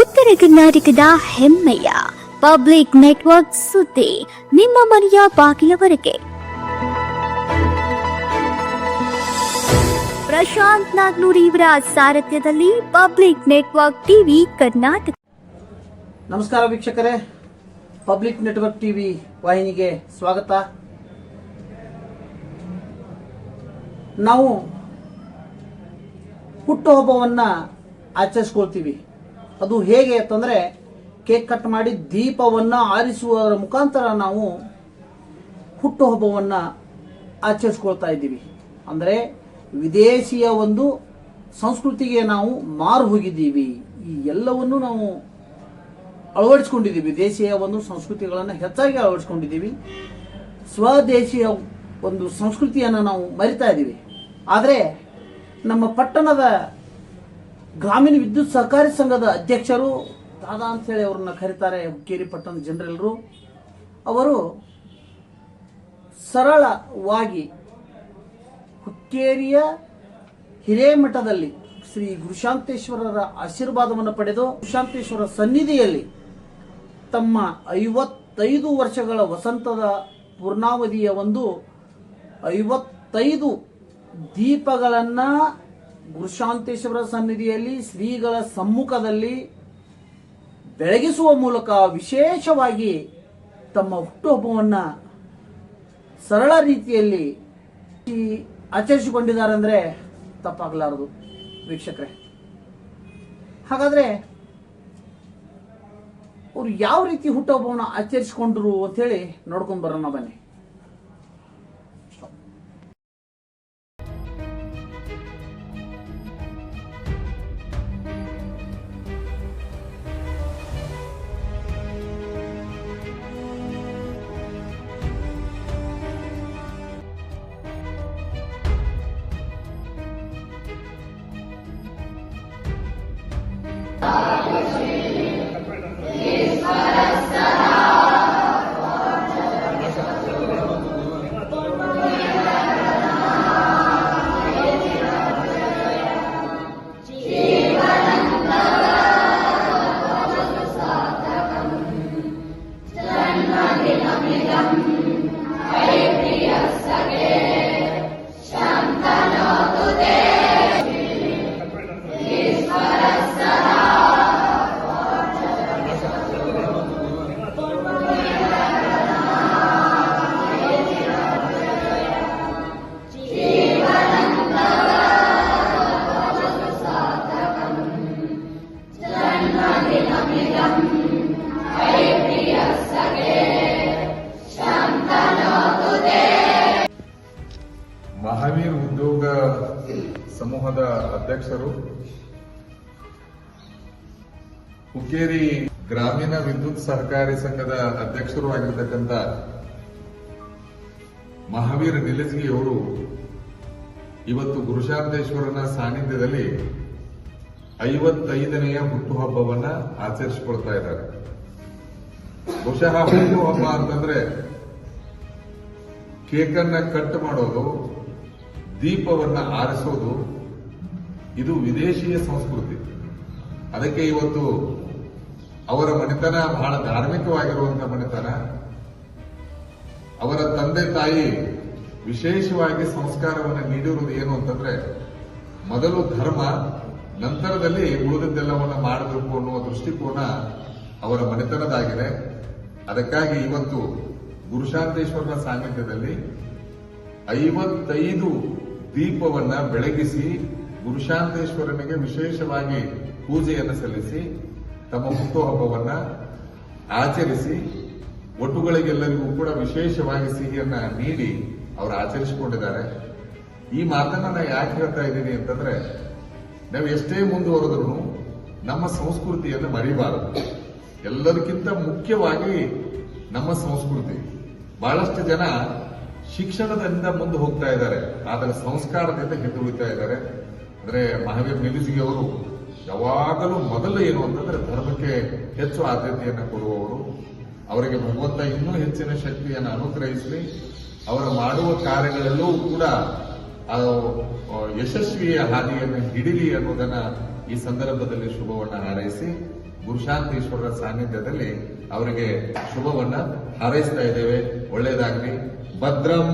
ಉತ್ತರ ಕರ್ನಾಟಕದ ಹೆಮ್ಮೆಯ ಪಬ್ಲಿಕ್ ನೆಟ್ವರ್ಕ್ ಸುದ್ದಿ ನಿಮ್ಮ ಮನೆಯ ಬಾಗಿಲವರೆಗೆ. ಪ್ರಶಾಂತ್ ನಾಗ್ನೂರಿ ಇವರ ಸಾರಥ್ಯದಲ್ಲಿ ಪಬ್ಲಿಕ್ ನೆಟ್ವರ್ಕ್ ಟಿವಿ ಕರ್ನಾಟಕ. ನಮಸ್ಕಾರ ವೀಕ್ಷಕರೇ. ಪಬ್ಲಿಕ್ ನೆಟ್ವರ್ಕ್ ಟಿವಿ ವಾಹಿನಿಗೆ ಸ್ವಾಗತ. ನಾವು ಹುಟ್ಟುಹಬ್ಬವನ್ನು ಆಚರಿಸ್ಕೊಳ್ತೀವಿ. ಅದು ಹೇಗೆ ಅಂತಂದರೆ ಕೇಕ್ ಕಟ್ ಮಾಡಿ ದೀಪವನ್ನು ಆರಿಸುವುದರ ಮುಖಾಂತರ ನಾವು ಹುಟ್ಟುಹಬ್ಬವನ್ನು ಆಚರಿಸ್ಕೊಳ್ತಾ ಇದ್ದೀವಿ. ಅಂದರೆ ವಿದೇಶಿಯ ಒಂದು ಸಂಸ್ಕೃತಿಗೆ ನಾವು ಮಾರು ಹೋಗಿದ್ದೀವಿ. ಈ ಎಲ್ಲವನ್ನು ನಾವು ಅಳವಡಿಸ್ಕೊಂಡಿದ್ದೀವಿ. ದೇಶೀಯ ಒಂದು ಸಂಸ್ಕೃತಿಗಳನ್ನು ಹೆಚ್ಚಾಗಿ ಅಳವಡಿಸ್ಕೊಂಡಿದ್ದೀವಿ. ಸ್ವದೇಶೀಯ ಒಂದು ಸಂಸ್ಕೃತಿಯನ್ನು ನಾವು ಮರಿತಾ ಇದ್ದೀವಿ. ಆದರೆ ನಮ್ಮ ಪಟ್ಟಣದ ಗ್ರಾಮೀಣ ವಿದ್ಯುತ್ ಸಹಕಾರಿ ಸಂಘದ ಅಧ್ಯಕ್ಷರು ದಾದಾ ಅಂತೇಳಿ ಅವ್ರನ್ನ ಕರೀತಾರೆ ಹುಕ್ಕೇರಿ ಪಟ್ಟಣದ ಜನರೆಲ್ಲರೂ. ಅವರು ಸರಳವಾಗಿ ಹುಕ್ಕೇರಿಯ ಹಿರೇಮಠದಲ್ಲಿ ಶ್ರೀ ಗುರುಶಾಂತೇಶ್ವರರ ಆಶೀರ್ವಾದವನ್ನು ಪಡೆದು ಗುರುಶಾಂತೇಶ್ವರ ಸನ್ನಿಧಿಯಲ್ಲಿ ತಮ್ಮ ಐವತ್ತೈದು ವರ್ಷಗಳ ವಸಂತದ ಪೂರ್ಣಾವಧಿಯ ಒಂದು ಐವತ್ತೈದು ದೀಪಗಳನ್ನ ಗುರುಶಾಂತೇಶ್ವರ ಸನ್ನಿಧಿಯಲ್ಲಿ ಶ್ರೀಗಳ ಸಮ್ಮುಖದಲ್ಲಿ ಬೆಳಗಿಸುವ ಮೂಲಕ ವಿಶೇಷವಾಗಿ ತಮ್ಮ ಹುಟ್ಟುಹಬ್ಬವನ್ನು ಸರಳ ರೀತಿಯಲ್ಲಿ ಆಚರಿಸಿಕೊಂಡಿದ್ದಾರೆ ಅಂದರೆ ತಪ್ಪಾಗಲಾರದು, ವೀಕ್ಷಕರೇ. ಹಾಗಾದರೆ ಅವರು ಯಾವ ರೀತಿ ಹುಟ್ಟುಹಬ್ಬವನ್ನು ಆಚರಿಸಿಕೊಂಡ್ರು ಅಂತೇಳಿ ನೋಡ್ಕೊಂಡು ಬರೋಣ ಬನ್ನಿ. ಮಹಾವೀರ್ ಉದ್ಯೋಗ ಸಮೂಹದ ಅಧ್ಯಕ್ಷರು, ಹುಕ್ಕೇರಿ ಗ್ರಾಮೀಣ ವಿದ್ಯುತ್ ಸಹಕಾರಿ ಸಂಘದ ಅಧ್ಯಕ್ಷರು ಆಗಿರ್ತಕ್ಕಂಥ ಮಹಾವೀರ್ ನಿಲಜಗಿ ಅವರು ಇವತ್ತು ಗುರುಶಾಂತೇಶ್ವರನ ಸಾನ್ನಿಧ್ಯದಲ್ಲಿ ಐವತ್ತೈದನೆಯ ಹುಟ್ಟುಹಬ್ಬವನ್ನ ಆಚರಿಸಿಕೊಳ್ತಾ ಇದ್ದಾರೆ. ಬಹುಶಃ ಹುಟ್ಟುಹಬ್ಬ ಅಂತಂದ್ರೆ ಕೇಕನ್ನ ಕಟ್ ಮಾಡೋದು, ದೀಪವನ್ನ ಆರಿಸೋದು, ಇದು ವಿದೇಶೀಯ ಸಂಸ್ಕೃತಿ. ಅದಕ್ಕೆ ಇವತ್ತು ಅವರ ಮನೆತನ ಬಹಳ ಧಾರ್ಮಿಕವಾಗಿರುವಂತಹ ಮನೆತನ. ಅವರ ತಂದೆ ತಾಯಿ ವಿಶೇಷವಾಗಿ ಸಂಸ್ಕಾರವನ್ನು ನೀಡಿರುವುದು ಏನು ಅಂತಂದ್ರೆ, ಮೊದಲು ಧರ್ಮ ನಂತರದಲ್ಲಿ ಉಳಿದದ್ದೆಲ್ಲವನ್ನ ಮಾಡಬೇಕು ಅನ್ನುವ ದೃಷ್ಟಿಕೋನ ಅವರ ಮನೆತನದಾಗಿದೆ. ಅದಕ್ಕಾಗಿ ಇವತ್ತು ಗುರುಶಾಂತೇಶ್ವರನ ಸಾನ್ನಿಧ್ಯದಲ್ಲಿ ಐವತ್ತೈದು ದೀಪವನ್ನ ಬೆಳಗಿಸಿ ಗುರುಶಾಂತೇಶ್ವರನಿಗೆ ವಿಶೇಷವಾಗಿ ಪೂಜೆಯನ್ನು ಸಲ್ಲಿಸಿ, ತಮ್ಮ ಹುಟ್ಟುಹಬ್ಬವನ್ನ ಆಚರಿಸಿ, ಒಟ್ಟುಗಳಿಗೆಲ್ಲರಿಗೂ ಕೂಡ ವಿಶೇಷವಾಗಿ ಸಿಹಿಯನ್ನ ನೀಡಿ ಅವರು ಆಚರಿಸಿಕೊಂಡಿದ್ದಾರೆ. ಈ ಮಾತನ್ನ ನಾನು ಯಾಕೆ ಹೇಳ್ತಾ ಇದ್ದೀನಿ ಅಂತಂದ್ರೆ ನಾವು ಎಷ್ಟೇ ಮುಂದುವರೆದ್ರು ನಮ್ಮ ಸಂಸ್ಕೃತಿಯನ್ನು ಮರಿಬಾರದು. ಎಲ್ಲದಕ್ಕಿಂತ ಮುಖ್ಯವಾಗಿ ನಮ್ಮ ಸಂಸ್ಕೃತಿ. ಬಹಳಷ್ಟು ಜನ ಶಿಕ್ಷಣದಿಂದ ಮುಂದೆ ಹೋಗ್ತಾ ಇದ್ದಾರೆ, ಆದರೆ ಸಂಸ್ಕಾರದಿಂದ ಹಿಂದೆ ಉಳಿತಾ ಇದ್ದಾರೆ. ಅಂದ್ರೆ ಮಹಾವೀರ್ ನಿಲಿಸಿಗೆ ಅವರು ಯಾವಾಗಲೂ ಮೊದಲು ಏನು ಅಂತಂದ್ರೆ ಧರ್ಮಕ್ಕೆ ಹೆಚ್ಚು ಆದ್ಯತೆಯನ್ನು ಕೊಡುವವರು. ಅವರಿಗೆ ಭಗವಂತ ಇನ್ನೂ ಹೆಚ್ಚಿನ ಶಕ್ತಿಯನ್ನು ಅನುಗ್ರಹಿಸಲಿ. ಅವರು ಮಾಡುವ ಕಾರ್ಯಗಳೆಲ್ಲವೂ ಕೂಡ ಯಶಸ್ವಿಯ ಹಾದಿಯನ್ನು ಹಿಡಿಲಿ ಅನ್ನೋದನ್ನ ಈ ಸಂದರ್ಭದಲ್ಲಿ ಶುಭವನ್ನ ಹಾರೈಸಿ ಗುರುಶಾಂತೇಶ್ವರರ ಸಾನ್ನಿಧ್ಯದಲ್ಲಿ ಅವರಿಗೆ ಶುಭವನ್ನ ಹಾರೈಸ್ತಾ ಇದ್ದೇವೆ. ಒಳ್ಳೇದಾಗ್ಲಿ ಭದ್ರಂ